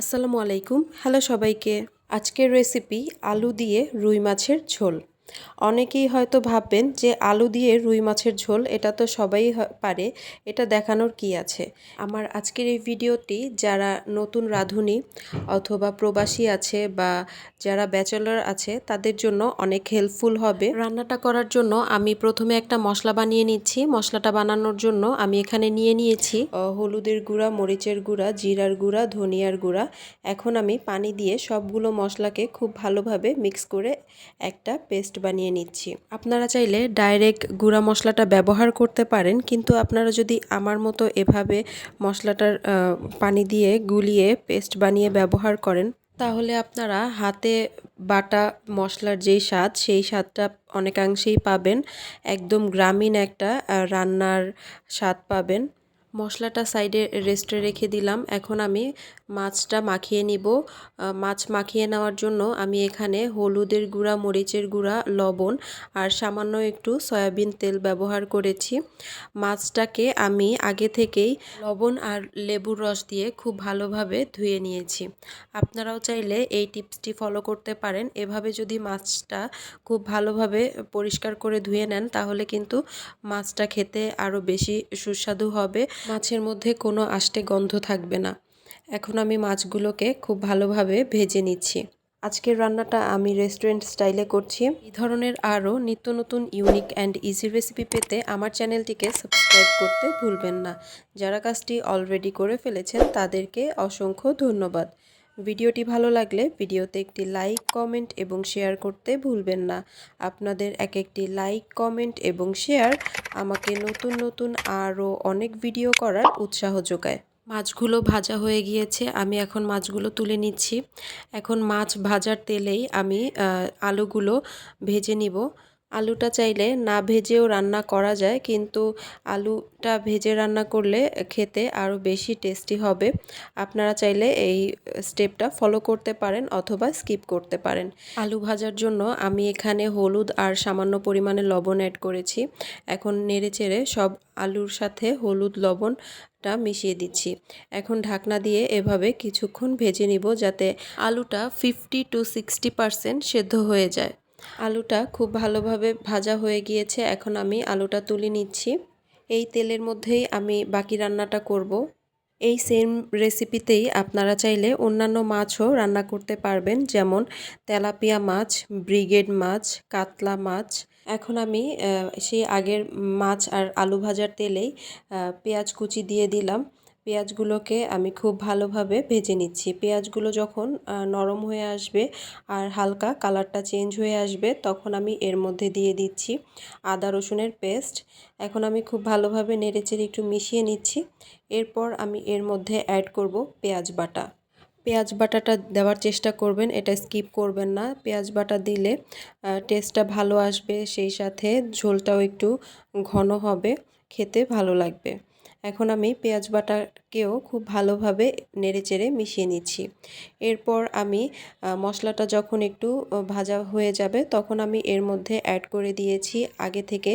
আসসালামু আলাইকুম। হ্যালো সবাইকে। আজকের রেসিপি আলু দিয়ে রুই মাছের ঝোল। অনেকেই হয়তো ভাববেন যে আলু দিয়ে রুই মাছের ঝোল, এটা তো সবাই পারে, এটা দেখানোর কি আছে? আমার আজকের এই ভিডিওটি যারা নতুন রাঁধুনি অথবা প্রবাসী আছে বা যারা ব্যাচেলর আছে, তাদের জন্য অনেক হেল্পফুল হবে। রান্নাটা করার জন্য আমি প্রথমে একটা মশলা বানিয়ে নিচ্ছি। মশলাটা বানানোর জন্য আমি এখানে নিয়ে নিয়েছি হলুদের গুঁড়া, মরিচের গুঁড়া, জিরার গুঁড়া, ধনিয়ার গুঁড়া। এখন আমি পানি দিয়ে সবগুলো মশলাকে খুব ভালোভাবে মিক্স করে একটা পেস্ট বানিয়ে নিচ্ছি। আপনারা চাইলে ডাইরেক্ট গুঁড়া মশলাটা ব্যবহার করতে পারেন, কিন্তু আপনারা যদি আমার মতো এভাবে মশলাটার পানি দিয়ে গুলিয়ে পেস্ট বানিয়ে ব্যবহার করেন, তাহলে আপনারা হাতে বাটা মশলার যেই স্বাদ, সেই স্বাদটা অনেকাংশেই পাবেন। একদম গ্রামীণ একটা রান্নার স্বাদ পাবেন। মশলাটা সাইডে রেস্টে রেখে দিলাম। এখন আমি মাছটা মাখিয়ে নিব। মাছ মাখিয়ে নেওয়ার জন্য আমি এখানে হলুদের গুঁড়া, মরিচের গুঁড়া, লবণ আর সামান্য একটু সয়াবিন তেল ব্যবহার করেছি। মাছটাকে আমি আগে থেকেই লবণ আর লেবুর রস দিয়ে খুব ভালোভাবে ধুয়ে নিয়েছি। আপনারাও চাইলে এই টিপসটি ফলো করতে পারেন। এভাবে যদি মাছটা খুব ভালোভাবে পরিষ্কার করে ধুয়ে নেন, তাহলে কিন্তু মাছটা খেতে আরও বেশি সুস্বাদু হবে। মাছের মধ্যে কোনো আষ্টে গন্ধ থাকবে না। এখন আমি মাছগুলোকে খুব ভালোভাবে ভেজে নিচ্ছি। আজকের রান্নাটা আমি রেস্টুরেন্ট স্টাইলে করছি। এই ধরনের আরও নিত্য নতুন ইউনিক অ্যান্ড ইজি রেসিপি পেতে আমার চ্যানেলটিকে সাবস্ক্রাইব করতে ভুলবেন না। যারা কাজটি অলরেডি করে ফেলেছেন তাদেরকে অসংখ্য ধন্যবাদ। ভিডিওটি ভালো লাগলে ভিডিওতে একটি লাইক, কমেন্ট এবং শেয়ার করতে ভুলবেন না। আপনাদের এক একটি লাইক, কমেন্ট এবং শেয়ার আমাকে নতুন নতুন আরও অনেক ভিডিও করার উৎসাহ যোগায়। মাছগুলো ভাজা হয়ে গিয়েছে, আমি এখন মাছগুলো তুলে নিচ্ছি। এখন মাছ ভাজার তেলেই আমি আলুগুলো ভেজে নিব। আলুটা চাইলে না ভেজেও রান্না করা যায়, কিন্তু আলুটা ভেজে রান্না করলে খেতে আরও বেশি টেস্টি হবে। আপনারা চাইলে এই স্টেপটা ফলো করতে পারেন অথবা স্কিপ করতে পারেন। আলু ভাজার জন্য আমি এখানে হলুদ আর সামান্য পরিমাণে লবণ অ্যাড করেছি। এখন নেড়ে চেড়ে সব আলুর সাথে হলুদ লবণটা মিশিয়ে দিচ্ছি। এখন ঢাকনা দিয়ে এভাবে কিছুক্ষণ ভেজে নিব যাতে আলুটা ফিফটি টু সিক্সটি পারসেন্ট সেদ্ধ হয়ে যায়। আলুটা খুব ভালোভাবে ভাজা হয়ে গিয়েছে, এখন আমি আলুটা তুলে নিচ্ছি। এই তেলের মধ্যেই আমি বাকি রান্নাটা করব। এই সেম রেসিপিতেই আপনারা চাইলে অন্যান্য মাছও রান্না করতে পারবেন, যেমন তেলাপিয়া মাছ, ব্রিগেড মাছ, কাতলা মাছ। এখন আমি সেই আগের মাছ আর আলু ভাজার তেলেই পেঁয়াজ কুচি দিয়ে দিলাম। পেঁয়াজগুলোকে আমি খুব ভালোভাবে ভেজে নিচ্ছি। পেঁয়াজগুলো যখন নরম হয়ে আসবে আর হালকা কালারটা চেঞ্জ হয়ে আসবে, তখন আমি এর মধ্যে দিয়ে দিচ্ছি আদা রসুনের পেস্ট। এখন আমি খুব ভালোভাবে নেড়েচেড়ে একটু মিশিয়ে নিচ্ছি। এরপর আমি এর মধ্যে অ্যাড করব পেঁয়াজ বাটা। পেঁয়াজ বাটাটা দেওয়ার চেষ্টা করবেন, এটা স্কিপ করবেন না। পেঁয়াজ বাটা দিলে টেস্টটা ভালো আসবে, সেই সাথে ঝোলটাও একটু ঘন হবে, খেতে ভালো লাগবে। এখন আমি পেঁয়াজ বাটাকেও খুব ভালোভাবে নেড়েচেড়ে মিশিয়ে নিচ্ছি। এরপর আমি মশলাটা যখন একটু ভাজা হয়ে যাবে তখন আমি এর মধ্যে অ্যাড করে দিয়েছি। আগে থেকে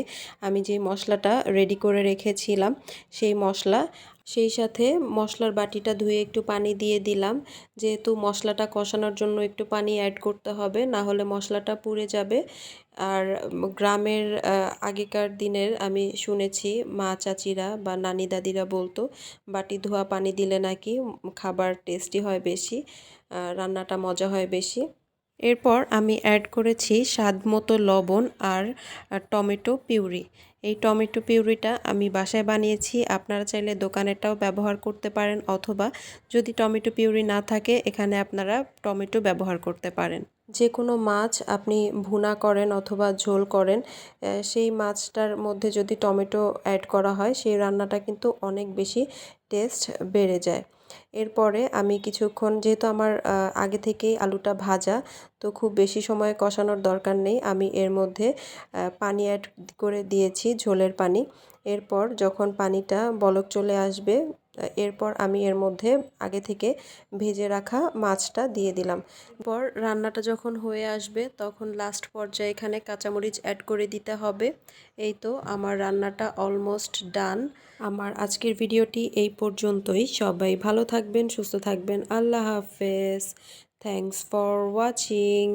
আমি যে মশলাটা রেডি করে রেখেছিলাম, সেই মশলা সেই সাথে মশলার বাটিটা ধুয়ে একটু পানি দিয়ে দিলাম। যেহেতু মশলাটা কষানোর জন্য একটু পানি অ্যাড করতে হবে, না হলে মশলাটা পুড়ে যাবে। আর গ্রামের আগেকার দিনের আমি শুনেছি মা চাচিরা বা নানি দাদিরা বলতো, বাটি ধোয়া পানি দিলে নাকি খাবার টেস্টি হয় বেশি রান্নাটা মজা হয় বেশি। এরপর আমি অ্যাড করেছি স্বাদ মতো লবণ আর টমেটো পিউরি। এই টমেটো পিউরিটা আমি বাসায় বানিয়েছি। আপনারা চাইলে দোকানেরটাও ব্যবহার করতে পারেন অথবা যদি টমেটো পিউরি না থাকে, এখানে আপনারা টমেটো ব্যবহার করতে পারেন। যে কোনো মাছ আপনি ভুনা করেন অথবা ঝোল করেন সেই মাছটার মধ্যে যদি টমেটো অ্যাড করা হয়, সেই রান্নাটা কিন্তু অনেক বেশি টেস্ট বেড়ে যায়। এরপরে আমি কিছুক্ষণ, যেহেতু আমার আগে থেকেই আলুটা ভাজা, তো খুব বেশি সময় কষানোর দরকার নেই। আমি এর মধ্যে পানি অ্যাড করে দিয়েছি ঝোলের পানি। এরপর যখন পানিটা বলক চলে আসবে এরপর আমি এর মধ্যে আগে থেকে ভেজে রাখা মাছটা দিয়ে দিলাম। পর রান্নাটা যখন হয়ে আসবে, তখন লাস্ট পর্যায়ে এখানে কাঁচামরিচ অ্যাড করে দিতে হবে। এই তো আমার রান্নাটা অলমোস্ট ডান আমার আজকের ভিডিওটি এই পর্যন্তই। সবাই ভালো থাকবেন, সুস্থ থাকবেন। আল্লাহ হাফেজ। Thanks for watching